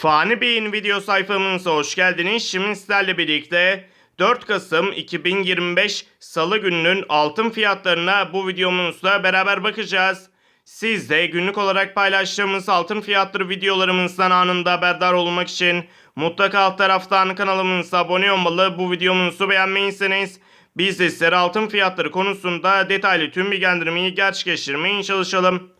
Fani Bey'in video sayfamıza hoş geldiniz. Şimdi sizlerle birlikte 4 Kasım 2025 Salı gününün altın fiyatlarına bu videomuzda beraber bakacağız. Siz de günlük olarak paylaştığımız altın fiyatları videolarımızdan anında haberdar olmak için mutlaka alt taraftan kanalımıza abone olmalı. Bu videomuzu beğenmeyseniz biz de sizlere altın fiyatları konusunda detaylı tüm bilgilendirmeyi gerçekleştirmeye çalışalım.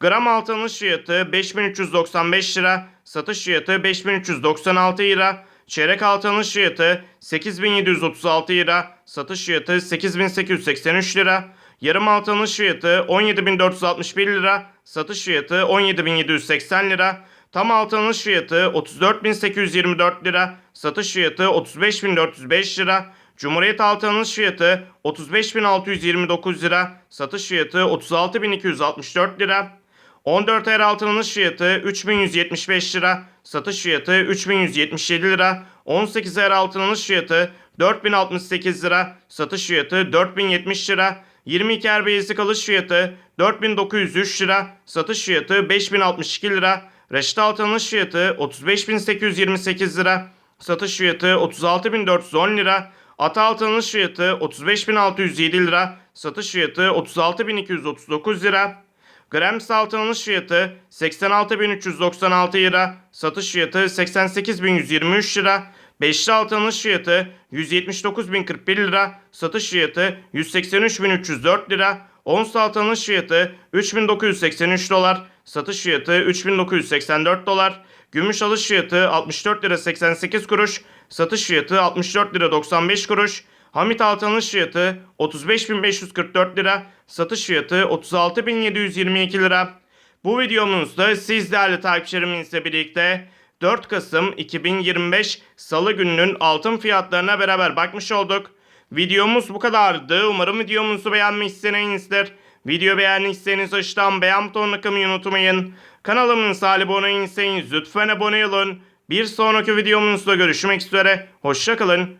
Gram altın fiyatı 5395 lira, satış fiyatı 5396 lira, çeyrek altın alış fiyatı 8736 lira, satış fiyatı 8883 lira, yarım altın alış fiyatı 17461 lira, satış fiyatı 17780 lira, tam altın alış fiyatı 34824 lira, satış fiyatı 35405 lira, Cumhuriyet altın alış fiyatı 35.629 lira, satış fiyatı 36.264 lira. 14 ayar altın alış fiyatı 3175 lira, satış fiyatı 3177 lira. 18 ayar altın alış fiyatı 4068 lira, satış fiyatı 4070 lira. 22 ayar basic alış fiyatı 4903 lira, satış fiyatı 5062 lira. Reşit altın alış fiyatı 35828 lira, satış fiyatı 36410 lira. Ata altın alış fiyatı 35607 lira, satış fiyatı 36239 lira. Grams altın alış fiyatı 86.396 lira, satış fiyatı 88.123 lira. Beşli altın alış fiyatı 179.041 lira, satış fiyatı 183.304 lira. Ons altın alış fiyatı 3.983 dolar, satış fiyatı 3.984 dolar. Gümüş alış fiyatı 64 lira 88 kuruş, satış fiyatı 64 lira 95 kuruş. Hamit altın alış fiyatı 35.544 lira, satış fiyatı 36.722 lira. Bu videomuzda siz değerli takipçilerimizle birlikte 4 Kasım 2025 Salı gününün altın fiyatlarına beraber bakmış olduk. Videomuz bu kadardı. Umarım videomuzu beğenmişsinizdir. Video beğendiyseniz aşağıdan beğen butonuna kılmayı unutmayın. Kanalımıza abone değilseniz lütfen abone olun. Bir sonraki videomuzda görüşmek üzere. Hoşçakalın.